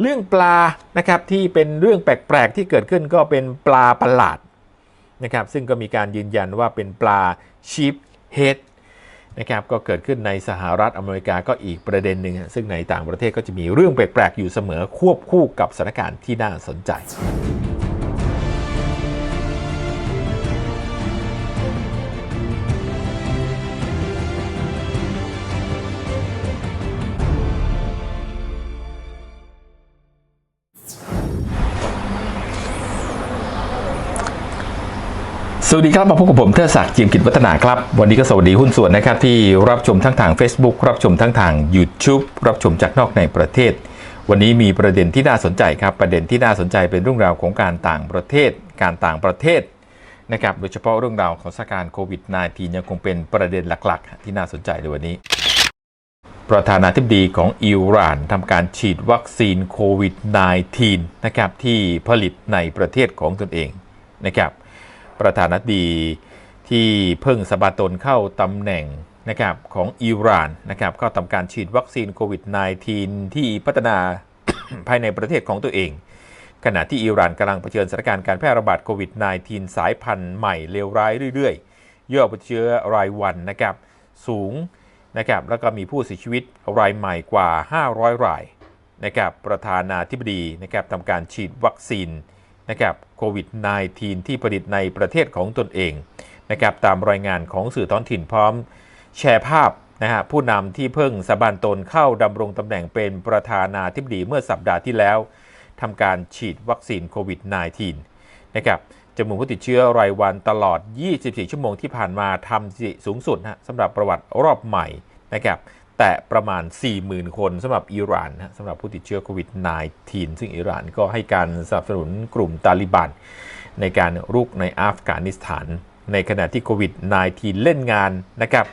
เรื่องปลานะครับที่เป็นเรื่องแปลกๆที่เกิดขึ้นก็เป็นปลาประหลาดนะครับซึ่งก็มีการยืนยันว่าเป็นปลาชีพเฮดนะครับก็เกิดขึ้นในสหรัฐอเมริกาก็อีกประเด็นหนึ่งซึ่งในต่างประเทศก็จะมีเรื่องแปลกๆอยู่เสมอควบคู่กับสถานการณ์ที่น่าสนใจ วัสดีครับมาพบกับผมเทอศักดิ์เจียมกิจวัฒนาครับ วันนี้ก็สวัสดีหุ้นส่วนนะครับที่รับชมทั้งทาง Facebook รับชมทั้งทาง YouTube รับชมจากนอกในประเทศ วันนี้มีประเด็นที่น่าสนใจครับ ประเด็นที่น่าสนใจเป็นเรื่องราวของการต่างประเทศ การต่างประเทศนะครับโดยเฉพาะเรื่องราวของสถานการณ์โควิด -19 ยังคงเป็นประเด็นหลักๆ ที่น่าสนใจในวันนี้ ประธานาธิบดีของอิหร่านทำการฉีดวัคซีนโควิด -19 นะครับที่ผลิตในประเทศของตนเองนะครับ ประธานาธิบดีที่เพิ่งสบาตนเข้าตำแหน่งนะครับของอิหร่านนะครับก็ทำการฉีดวัคซีนโควิด -19 ที่พัฒนาภายในประเทศของตัวเอง ขณะที่อิหร่านกำลังเผชิญสถานการณ์การแพร่ระบาดโควิด -19 สายพันธุ์ใหม่เลวร้ายเรื่อยๆยอดผู้เชื้อรายวันนะครับสูงนะครับแล้วก็มีผู้เสียชีวิตรายใหม่กว่า 500 รายนะครับประธานาธิบดีนะครับทำการฉีดวัคซีน นะครับโควิด -19 ที่ผลิตในประเทศของตนเองนะครับตามรายงานของสื่อท้องถิ่นพร้อมแชร์ภาพนะฮะผู้นำที่เพิ่งสบันตนเข้าดำรงตำแหน่งเป็นประธานาธิบดีเมื่อสัปดาห์ที่แล้วทำการฉีดวัคซีนโควิด -19 นะครับจำนวนผู้ติดเชื้อรายวันตลอด 24 ชั่วโมงที่ผ่านมาทำสิสูงสุดนะสำหรับประวัติรอบใหม่นะครับ แต่ประมาณ 40,000 คนสำหรับอิหร่านนะสำหรับผู้ติดเชื้อโควิด -19 ซึ่งอิหร่านก็ให้การสนับสนุนกลุ่มตาลิบันในการรุกในอัฟกานิสถาน ในขณะที่โควิด -19 เล่นงานนะครับ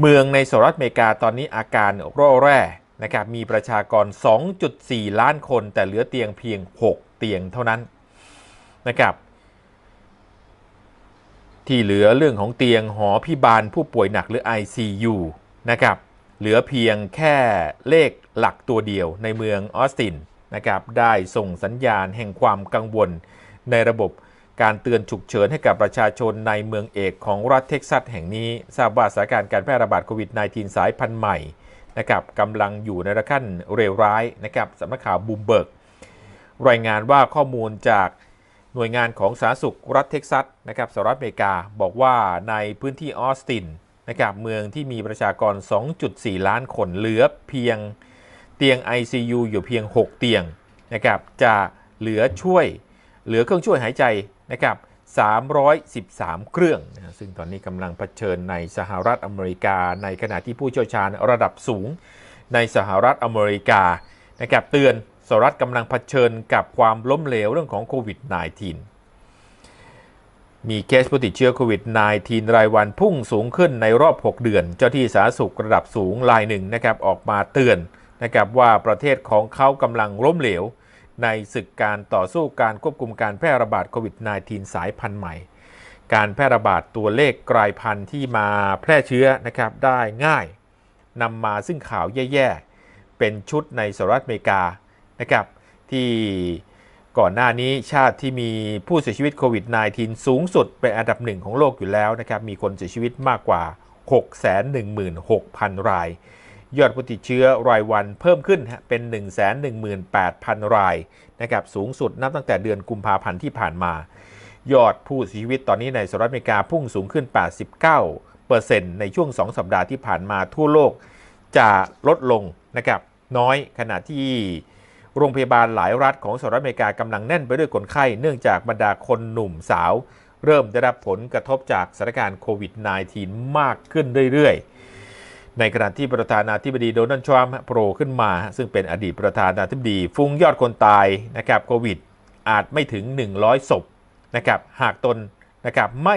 เมืองในสหรัฐอเมริกาตอนนี้อาการร่อแร่นะครับมีประชากร 2.4 ล้านคน แต่เหลือเตียงเพียง 6 เตียงเท่านั้นนะครับที่เหลือเรื่องของเตียงหอพิบาลผู้ป่วยหนักหรือ ICU นะครับ เหลือเพียงแค่เลขหลักตัวเดียวในเมืองออสตินนะครับได้ส่งสัญญาณแห่งความกังวล ในระบบการเตือนฉุกเฉินให้กับประชาชนในเมืองเอกของรัฐเท็กซัสแห่งนี้ ทราบว่าสถานการณ์การแพร่ระบาดโควิด -19 สายพันธุ์ใหม่นะครับกำลังอยู่ในระขั้นเร็วร้ายนะครับสำนักข่าวบูมเบิร์กรายงานว่าข้อมูลจากหน่วยงานของสาธารณสุขรัฐเท็กซัสนะครับสหรัฐอเมริกาบอกว่าในพื้นที่ออสติน นะครับเมืองที่มีประชากร 2.4 ล้านคนเหลือเพียงเตียง ICU อยู่เพียง 6 เตียงนะครับจะเหลือช่วยเหลือเครื่องช่วยหายใจนะครับ313 เครื่องนะซึ่งตอนนี้กำลังเผชิญในสหรัฐอเมริกา ในขณะที่ผู้เชี่ยวชาญระดับสูงในสหรัฐอเมริกานะครับเตือนสหรัฐกำลังเผชิญกับความล้มเหลวเรื่องของโควิด -19 มีเคสผู้ติดเชื้อโควิด -19 รายวันพุ่งสูงขึ้นในรอบ 6 เดือน เจ้าที่สาธารณสุขระดับสูงรายหนึ่งนะครับออกมาเตือนนะครับว่าประเทศของเขากำลังล้มเหลว ในศึกการต่อสู้การควบคุมการแพร่ระบาดโควิด -19 สายพันธุ์ใหม่ การแพร่ระบาดตัวเลขกลายพันธุ์ที่มาแพร่เชื้อนะครับได้ง่ายนำมาซึ่งข่าวแย่ๆ เป็นชุดในสหรัฐอเมริกานะครับที่ ก่อนหน้านี้ชาติที่มีผู้เสียชีวิตโควิด -19 สูงสุดเป็นอันดับหนึ่งของโลกอยู่แล้วนะครับ มีคนเสียชีวิตมากกว่า 616,000 ราย ยอดผู้ติดเชื้อรายวันเพิ่มขึ้นเป็น 118,000 รายนะครับสูงสุดนับตั้งแต่เดือนกุมภาพันธ์ที่ผ่านมา ยอดผู้เสียชีวิตตอนนี้ในสหรัฐอเมริกาพุ่งสูงขึ้น 89%ในช่วง 2 สัปดาห์ที่ผ่านมาทั่วโลกจะลดลงนะครับน้อยขณะที่ โรงพยาบาลหลายรัฐของสหรัฐอเมริกากำลังแน่นไปด้วยคนไข้ เนื่องจากบรรดาคนหนุ่มสาว เริ่มได้รับผลกระทบจากสถานการณ์โควิด -19 มากขึ้นเรื่อยๆ ในขณะที่ประธานาธิบดีโดนัลด์ทรัมป์โผล่ขึ้นมา ซึ่งเป็นอดีตประธานาธิบดีฟุ้งยอดคนตายนะครับโควิด อาจไม่ถึง 100ศพนะครับหากตนนะครับไม่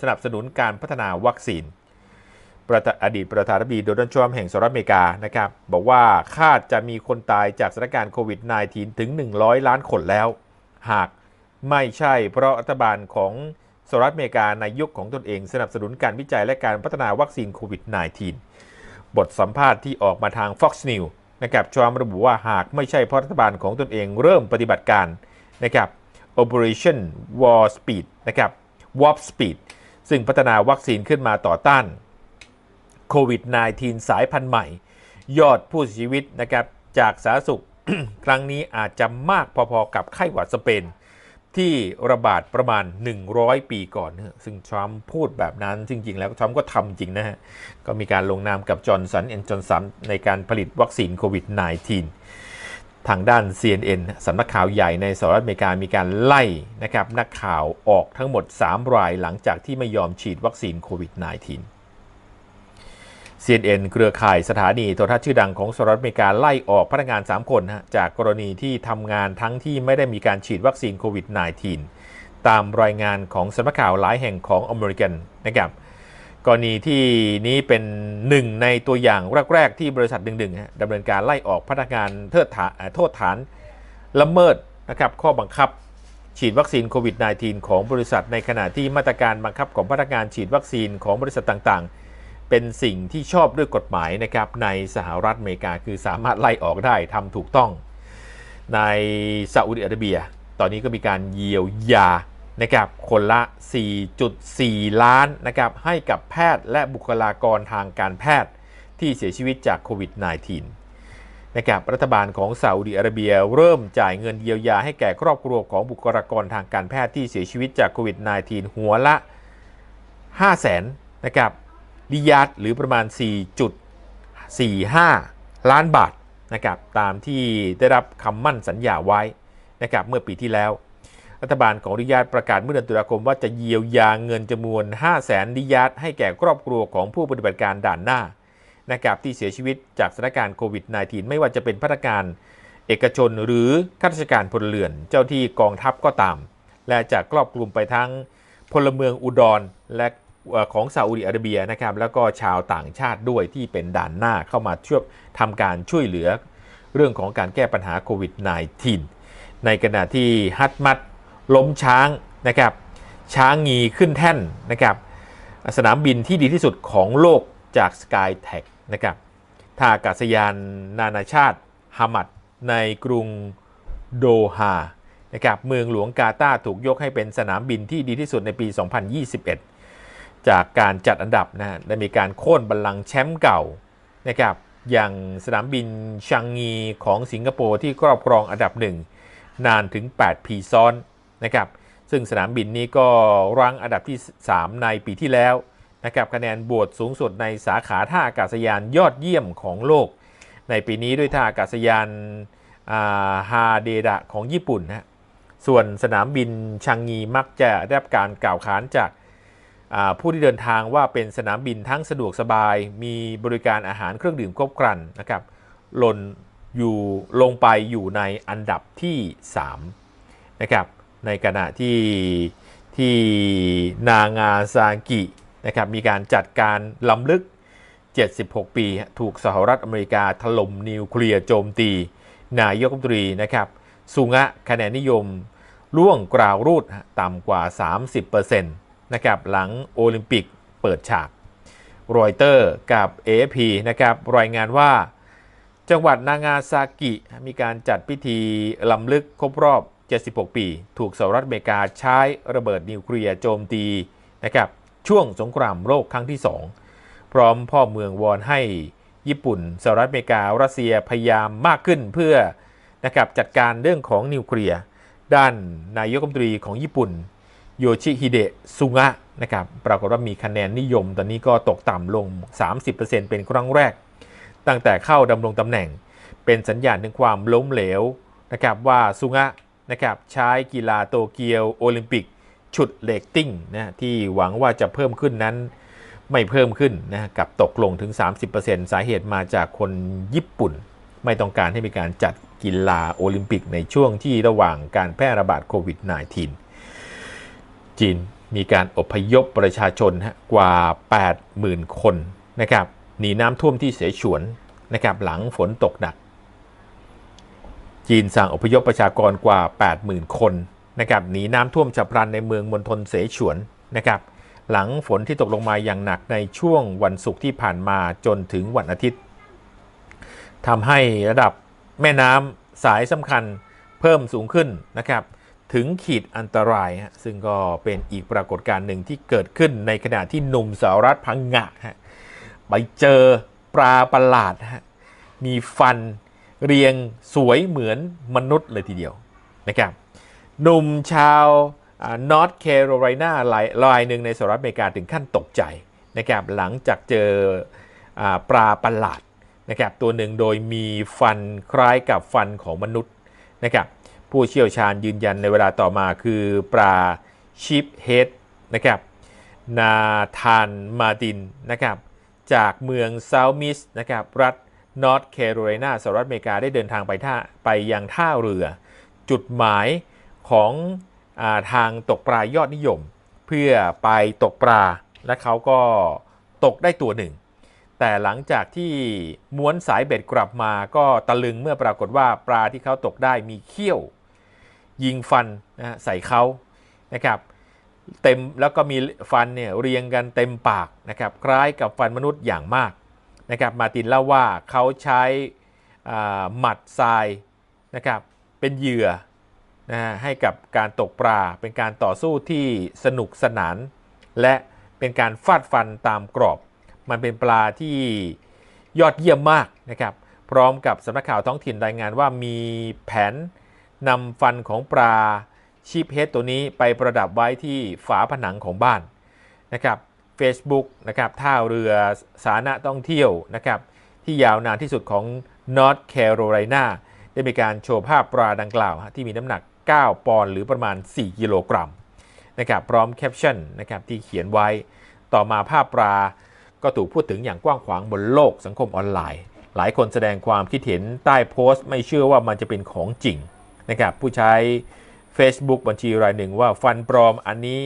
สนับสนุนการพัฒนาวัคซีน อดีตประธานาธิบดีโดนัลด์ทรัมป์แห่งสหรัฐอเมริกานะครับบอกว่าคาดจะมีคนตายจากสถานการณ์โควิด -19 ถึง 100 ล้านคนแล้ว หากไม่ใช่เพราะรัฐบาลของสหรัฐอเมริกาในยุคของตนเองสนับสนุนการวิจัยและการพัฒนาวัคซีนโควิด -19 บทสัมภาษณ์ที่ออกมาทาง Fox News นะครับทรัมป์ระบุว่าหากไม่ใช่เพราะรัฐบาลของตนเองเริ่มปฏิบัติการนะครับ Operation Warp Speed นะครับ Warp Speed ซึ่งพัฒนาวัคซีนขึ้นมาต่อต้าน โควิด -19 สายพันธุ์ใหม่ ยอดผู้เสียชีวิตนะครับจากสาธารณสุขครั้งนี้อาจจะมากพอๆกับไข้หวัดสเปน ที่ระบาดประมาณ 100 ปีก่อน ซึ่งทรัมป์พูดแบบนั้นจริง ๆ แล้วทรัมป์ก็ทำจริงนะฮะ ก็มีการลงนามกับจอร์นสันแอนจอร์นสันในการผลิตวัคซีนโควิด -19 ทางด้าน CNN สำนักข่าวใหญ่ในสหรัฐอเมริกามีการไล่นะครับนักข่าวออกทั้งหมด 3 รายหลังจากที่ไม่ยอมฉีดวัคซีนโควิด -19 CNN เครือข่ายสถานีโทรทัศน์ชื่อดังของสหรัฐอเมริกาไล่ออกพนักงาน 3 คนจากกรณีที่ทำงานทั้งที่ไม่ได้มีการฉีดวัคซีนโควิด -19 ตามรายงานของสำนักข่าวหลายแห่งของอเมริกันนะครับกรณีที่นี้เป็นหนึ่งในตัวอย่างแรก ๆ ที่บริษัทดึงๆดำเนินการไล่ออกพนักงานเทิดฐานโทษฐานละเมิดนะครับข้อบังคับฉีดวัคซีนโควิด -19 ของบริษัทในขณะที่มาตรการบังคับของพนักงานฉีดวัคซีนของบริษัทต่างๆ เป็นสิ่งที่ชอบด้วยกฎหมายนะครับในสหรัฐอเมริกาคือสามารถไล่ออกได้ทำถูกต้อง ในซาอุดิอาระเบีย ตอนนี้ก็มีการเยียวยานะครับคนละ 4.4 ล้านนะครับให้กับแพทย์และบุคลากรทางการแพทย์ที่เสียชีวิตจากโควิด -19 นะครับรัฐบาลของซาอุดิอาระเบียเริ่มจ่ายเงินเยียวยาให้แก่ครอบครัวของบุคลากรทางการแพทย์ที่เสียชีวิตจากโควิด -19 หัวละ 5 0 0แสนนะครับ ริยาดหรือประมาณ 4.45 ล้านบาทนะครับตามที่ได้รับคำมั่นสัญญาไว้นะครับเมื่อปีที่แล้ว รัฐบาลของริยาดประกาศเมื่อเดือนตุลาคมว่าจะเยียวยาเงินจำนวน 5 0 0แสนริยาดให้แก่ครอบครัวของผู้ปฏิบัติการด่านหน้านะครับที่เสียชีวิตจากสถานการณ์โควิด -19 ไม่ว่าจะเป็นพนักงานเอกชนหรือข้าราชการพลเรือน เจ้าที่กองทัพก็ตาม และจะครอบคลุมไปทั้งพลเมืองอุดรและ ของซาอุดิอาระเบียนะครับแล้วก็ชาวต่างชาติด้วยที่เป็นด่านหน้าเข้ามาช่วยทำการช่วยเหลือเรื่องของการแก้ปัญหาโควิด -19 ในขณะที่ฮัตมัดล้มช้างนะครับช้างงีขึ้นแท่นนะครับสนามบินที่ดีที่สุดของโลกจาก Sky t e c h นะครับท่าอากาศยานนานาชาติฮามัดในกรุงโดฮานะครับเมืองหลวงกาตาร์ถูกยกให้เป็นสนามบินที่ดีที่สุดในปี 2021 จากการจัดอันดับนะได้มีการโค่นบัลลังก์แชมป์เก่านะครับอย่างสนามบินชังงีของสิงคโปร์ที่ครอบครองอันดับหนึ่งนานถึง 8 ปีซ้อนนะครับซึ่งสนามบินนี้ก็รั้งอันดับที่ 3 ในปีที่แล้วนะครับคะแนนบวชสูงสุดในสาขาท่าอากาศยานยอดเยี่ยมของโลก ในปีนี้ด้วยท่าอากาศยานฮาเดดะของญี่ปุ่นนะฮะส่วนสนามบินชังงีมักจะได้รับการกล่าวขานจาก ผู้ที่เดินทางว่าเป็นสนามบินทั้งสะดวกสบาย มีบริการอาหารเครื่องดื่มครบครันนะครับหล่นอยู่ลงไปอยู่ในอันดับที่ 3 นะครับ ในขณะที่ที่นางาซากินะครับมีการจัดการล้ำลึก 76 ปี ถูกสหรัฐอเมริกาถล่มนิวเคลียร์โจมตี นายกรัฐมนตรีนะครับสุงะคะแนนนิยมร่วงกราวรูดต่ำกว่า 30% นะครับหลังโอลิมปิกเปิดฉากรอยเตอร์กับ AFP นะครับรายงานว่า จังหวัดนางาซากิ มีการจัดพิธีลำลึกครบรอบ 76 ปี ถูกสหรัฐอเมริกาใช้ระเบิดนิวเคลียร์โจมตีนะครับช่วงสงครามโลกครั้งที่ 2 พร้อมพ่อเมืองวอนให้ญี่ปุ่นสหรัฐอเมริการัสเซียพยายามมากขึ้นเพื่อนะครับจัดการเรื่องของนิวเคลียร์ด้านนายกรัฐมนตรีของญี่ปุ่น โยชิฮิเดะซุงะนะครับปรากฏว่ามีคะแนนนิยมตอนนี้ก็ตกต่ำลง 30%เป็นครั้งแรก ตั้งแต่เข้าดำรงตำแหน่ง เป็นสัญญาณถึงความล้มเหลวนะครับว่าซุงะนะครับใช้กีฬาโตเกียวโอลิมปิกฉุดเลตติ้งนะที่หวังว่าจะเพิ่มขึ้นนั้นไม่เพิ่มขึ้นนะกับตกลงถึง 30%สาเหตุมาจากคนญี่ปุ่น ไม่ต้องการให้มีการจัดกีฬาโอลิมปิกในช่วงที่ระหว่างการแพร่ระบาดโควิด -19 จีนมีการอพยพประชาชนกว่า 80,000 คนนะครับหนีน้ำท่วมที่เสฉวนนะครับหลังฝนตกหนัก จีนสั่งอพยพประชากรกว่า 80,000 คนนะครับหนีน้ำท่วมฉับพลันในเมืองมณฑลเสฉวนนะครับหลังฝนที่ตกลงมาอย่างหนักในช่วงวันศุกร์ที่ผ่านมาจนถึงวันอาทิตย์ทำให้ระดับแม่น้ำสายสำคัญเพิ่มสูงขึ้นนะครับ ถึงขีดอันตรายฮะซึ่งก็เป็นอีกปรากฏการณ์หนึ่งที่เกิดขึ้นในขณะที่หนุ่มสาวรัฐพังงะฮะไปเจอปลาประหลาดฮะมีฟันเรียงสวยเหมือนมนุษย์เลยทีเดียวนะครับหนุ่มชาวนอร์ทแคโรไลนาลายหนึ่งในสหรัฐอเมริกาถึงขั้นตกใจนะครับหลังจากเจออปลาประหลาดนะครับตัวหนึ่งโดยมีฟันคล้ายกับฟันของมนุษย์นะครับ ผู้เชี่ยวชาญยืนยันในเวลาต่อมาคือปลาชิปเฮดนะครับนาธานมาตินนะครับจากเมืองเซาท์มิสนะครับรัฐนอร์ทแคโรไลนาสหรัฐอเมริกาได้เดินทางไปท่าไปยังท่าเรือ จุดหมายของอาทางตกปลายอดนิยม เพื่อไปตกปลาและเขาก็ตกได้ตัวหนึ่ง แต่หลังจากที่ม้วนสายเบ็ดกลับมาก็ตะลึงเมื่อปรากฏว่าปลาที่เขาตกได้มีเขี้ยว ยิงฟันนะใส่เขานะครับเต็มแล้วก็มีฟันเนี่ยเรียงกันเต็มปากนะครับคล้ายกับฟันมนุษย์อย่างมากนะครับมาตินเล่าว่าเขาใช้หมัดทรายนะครับเป็นเหยื่อนะฮะให้กับการตกปลาเป็นการต่อสู้ที่สนุกสนาน และเป็นการฟาดฟันตามกรอบ มันเป็นปลาที่ยอดเยี่ยมมากนะครับพร้อมกับสำนักข่าวท้องถิ่นรายงานว่ามีแผน นำฟันของปลาชีพเฮดตัวนี้ไปประดับไว้ที่ฝาผนังของบ้านนะครับ Facebook นะครับท่าเรือสาธารณะท่องเที่ยวนะครับที่ยาวนานที่สุดของ North Carolina ได้มีการโชว์ภาพปลาดังกล่าว ที่มีน้ำหนัก 9 ปอนด์หรือประมาณ 4 กิโลกรัมนะครับพร้อมแคปชั่นนะครับที่เขียนไว้ต่อมาภาพปลาก็ถูกพูดถึงอย่างกว้างขวางบนโลกสังคมออนไลน์ หลายคนแสดงความคิดเห็นใต้โพสต์ ไม่เชื่อว่ามันจะเป็นของจริง นะครับผู้ใช้ Facebook บัญชีรายหนึ่งว่าฟันปลอมอันนี้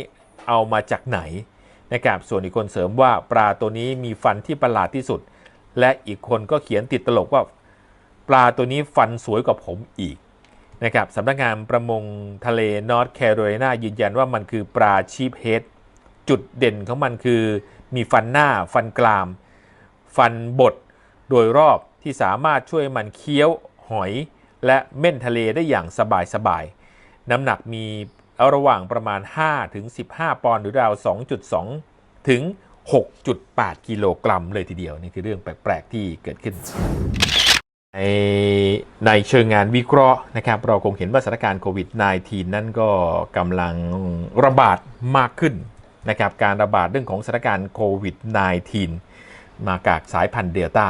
เอามาจากไหนนะครับส่วนอีกคนเสริมว่าปลาตัวนี้มีฟันที่ประหลาดที่สุด และอีกคนก็เขียนติดตลกว่า ปลาตัวนี้ฟันสวยกว่าผมอีกนะครับสำนักงานประมงทะเลนอร์ทแคโรไลนายืนยันว่ามันคือปลาชีพเฮดจุดเด่นของมันคือมีฟันหน้าฟันกราม ฟันบดโดยรอบที่สามารถช่วยมันเคี้ยวหอย และเม่นทะเลได้อย่างสบายๆ น้ำหนักมีระหว่างประมาณ 5 ถึง 15 ปอนด์หรือราว 2.2 ถึง 6.8 กิโลกรัมเลยทีเดียว นี่คือเรื่องแปลก ๆ ที่เกิดขึ้น ในในเชิงงานวิเคราะห์นะครับ เราคงเห็นว่าสถานการณ์โควิด -19 นั่นก็กำลังระบาดมากขึ้นนะครับ การระบาดเรื่องของสถานการณ์โควิด -19 มาจากสายพันธุ์เดลต้า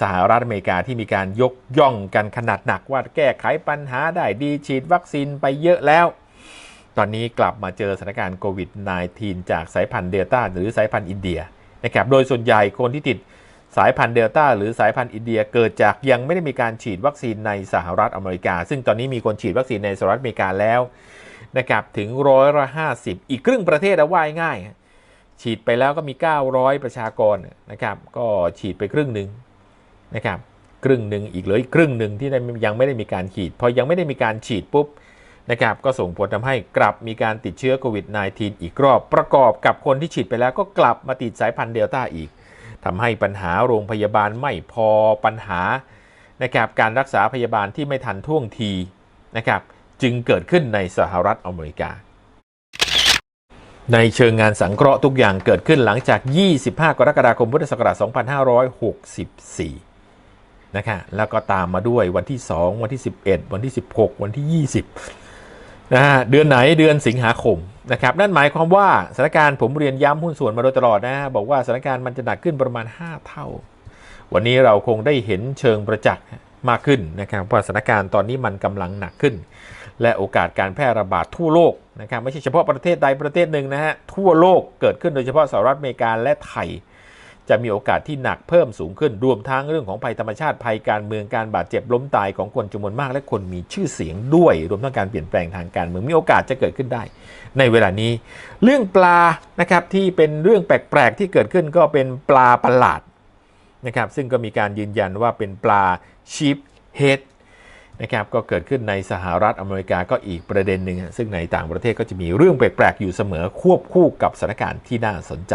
สหรัฐอเมริกาที่มีการยกย่องกันขนาดหนักว่าแก้ไขปัญหาได้ดีฉีดวัคซีนไปเยอะแล้ว ตอนนี้กลับมาเจอสถานการณ์โควิด -19 จากสายพันธุ์เดลต้าหรือสายพันธุ์อินเดียนะครับโดยส่วนใหญ่คนที่ติดสายพันธุ์เดลต้าหรือสายพันธุ์อินเดียเกิดจากยังไม่ได้มีการฉีดวัคซีนในสหรัฐอเมริกา ซึ่งตอนนี้มีคนฉีดวัคซีนในสหรัฐอเมริกาแล้วนะครับถึงร้อยละห้าสิบอีกครึ่งประเทศเอาว่าง่าย ฉีดไปแล้วก็มี 900 ประชากรนะครับก็ฉีดไปครึ่งหนึ่ง นะครับครึ่งหนึ่งอีกเหลืออีกครึ่งหนึ่งที่ยังไม่ได้มีการฉีด พอยังไม่ได้มีการฉีดปุ๊บนะครับก็ส่งผลทำให้กลับมีการติดเชื้อโควิด -19 อีกรอบ ประกอบกับคนที่ฉีดไปแล้วก็กลับมาติดสายพันธุ์เดลต้าอีกทำให้ปัญหาโรงพยาบาลไม่พอปัญหานะครับการรักษาพยาบาลที่ไม่ทันท่วงทีนะครับจึงเกิดขึ้นในสหรัฐอเมริกา ในเชิงงานสังเคราะห์ทุกอย่างเกิดขึ้นหลังจาก 25 กรกฎาคมพุทธศักราช 2564 นะครับแล้วก็ตามมาด้วยวันที่ 2 วันที่ 11 วันที่ 16 วันที่ 20นะฮะเดือนไหนเดือนสิงหาคมนะครับนั่นหมายความว่าสถานการณ์ผมเรียนย้ำหุ้นส่วนมาโดยตลอดนะบอกว่าสถานการณ์มันจะหนักขึ้นประมาณ 5 เท่า วันนี้เราคงได้เห็นเชิงประจักษ์มากขึ้นนะครับว่าสถานการณ์ตอนนี้มันกำลังหนักขึ้น และโอกาสการแพร่ระบาดทั่วโลกนะครับไม่ใช่เฉพาะประเทศใดประเทศหนึ่งนะฮะทั่วโลกเกิดขึ้นโดยเฉพาะสหรัฐอเมริกาและไทย จะมีโอกาสที่หนักเพิ่มสูงขึ้นรวมทั้งเรื่องของภัยธรรมชาติภัยการเมืองการบาดเจ็บล้มตายของคนจำนวนมาก และคนมีชื่อเสียงด้วย รวมทั้งการเปลี่ยนแปลงทางการเมืองมีโอกาสจะเกิดขึ้นได้ ในเวลานี้ เรื่องปลานะครับที่เป็นเรื่องแปลกๆที่เกิดขึ้นก็เป็นปลาประหลาดนะครับซึ่งก็มีการยืนยันว่าเป็นปลาชีพเฮดนะครับก็เกิดขึ้นในสหรัฐอเมริกาก็อีกประเด็นหนึ่งซึ่งในต่างประเทศก็จะมีเรื่องแปลกๆอยู่เสมอควบคู่กับสถานการณ์ที่น่าสนใจ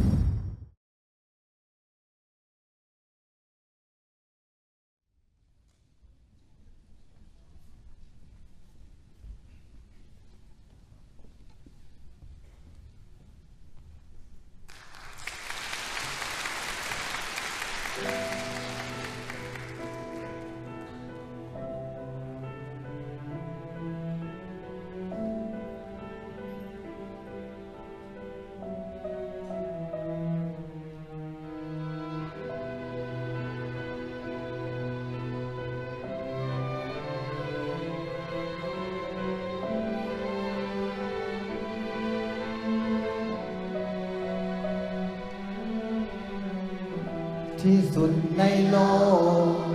สุดในโลก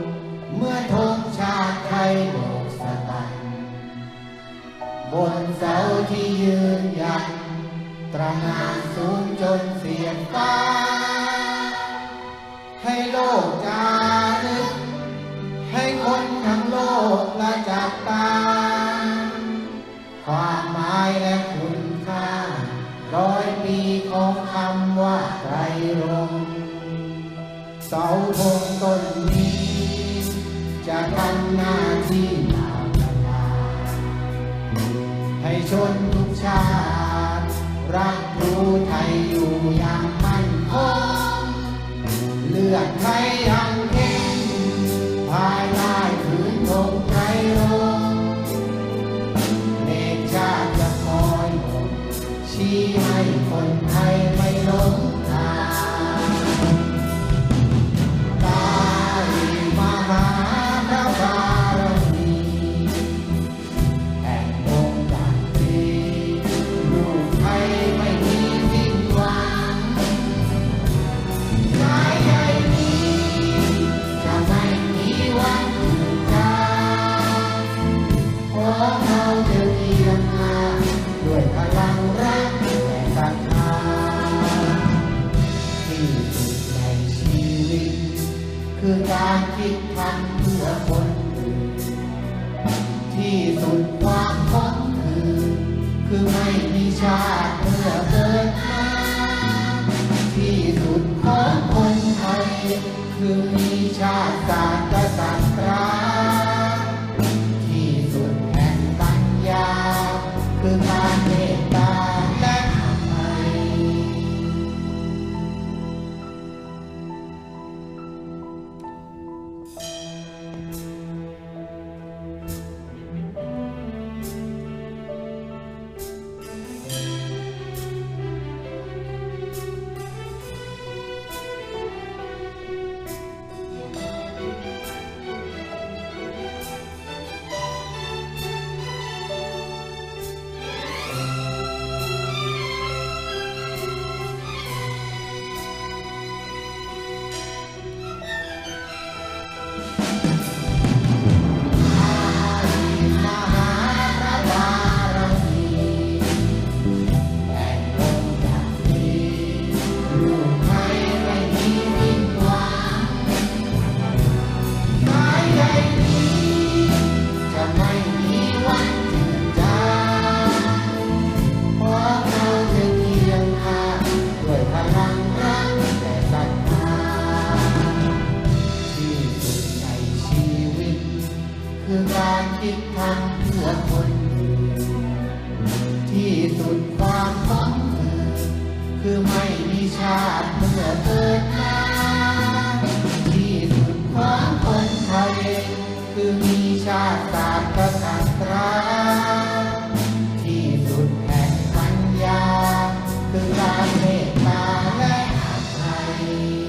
เมื่อธงชาติไทยโบกสะบันบนเสาที่ยืนยันตระหงานสูงจนเสียงฟ้า ลือ คือการคิดทำเพื่อคนอื่น ที่สุดความขมคือ คือไม่มีชาติ คือการเมตตาและอภัย